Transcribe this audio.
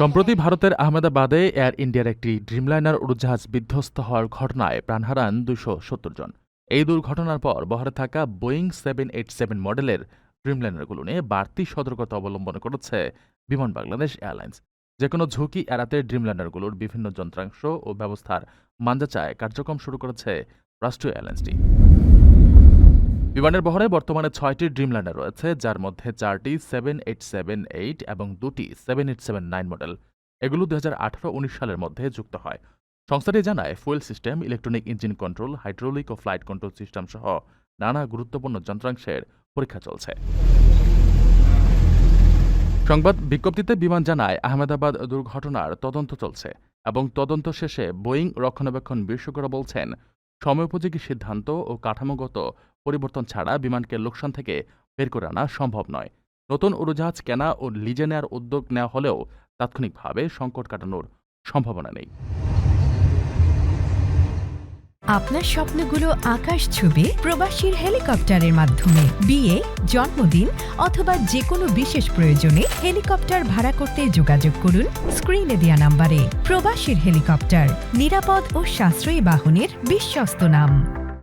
সম্প্রতি ভারতের আহমেদাবাদে এয়ার ইন্ডিয়ার একটি ড্রিমলাইনার উড়োজাহাজ বিধ্বস্ত হওয়ার ঘটনায় প্রাণ হারান দুশো সত্তর জন। এই দুর্ঘটনার পর বহরে থাকা বোয়িং সেভেন এইট সেভেন মডেলের ড্রিমলাইনারগুলো নিয়ে বাড়তি সতর্কতা অবলম্বন করেছে বিমান বাংলাদেশ এয়ারলাইন্স। যে কোনো ঝুঁকি এড়াতে ড্রিমলাইনারগুলোর বিভিন্ন যন্ত্রাংশ ও ব্যবস্থার মানজাচায় কার্যক্রম শুরু করেছে রাষ্ট্রীয় এয়ারলাইন্সটি। বিমানের বহরে বর্তমানে ছয়টি ড্রিমলাইনার রয়েছে, যার মধ্যে চারটি সেভেন এইট সেভেন এইট এবং দুটি seven eight seven nine model এগুলো দু হাজার আঠারো উনিশ সালের মধ্যে যুক্ত হয়। সংস্থাটি জানায়, fuel system, electronic engine control, hydraulic ও ফ্লাইট কন্ট্রোল সিস্টেম সহ নানা গুরুত্বপূর্ণ যন্ত্রাংশের পরীক্ষা চলছে। সংবাদ বিজ্ঞপ্তিতে বিমান জানায়, আহমেদাবাদ দুর্ঘটনার তদন্ত চলছে এবং তদন্ত শেষে বোয়িং রক্ষণাবেক্ষণ বিশেষজ্ঞরা বলছেন, সময়োপযোগী সিদ্ধান্ত ও কাঠামোগত পরিবর্তন ছাড়া বিমানকে লোকসান থেকে বের করে আনা সম্ভব নয়। নতুন উড়োজাহাজ কেনা ও লিজে নেওয়ার উদ্যোগ নেওয়া হলেও তাৎক্ষণিকভাবে সংকট কাটানোর সম্ভাবনা নেই। আপনার স্বপ্নগুলো আকাশ ছুবে প্রবাসীর হেলিকপ্টারের মাধ্যমে। বিয়ে, জন্মদিন অথবা যে কোনো বিশেষ প্রয়োজনে হেলিকপ্টার ভাড়া করতে যোগাযোগ করুন স্ক্রিনে দেওয়া নাম্বারে। প্রবাসীর হেলিকপ্টার, নিরাপদ ও সাশ্রয়ী বাহনের বিশ্বস্ত নাম।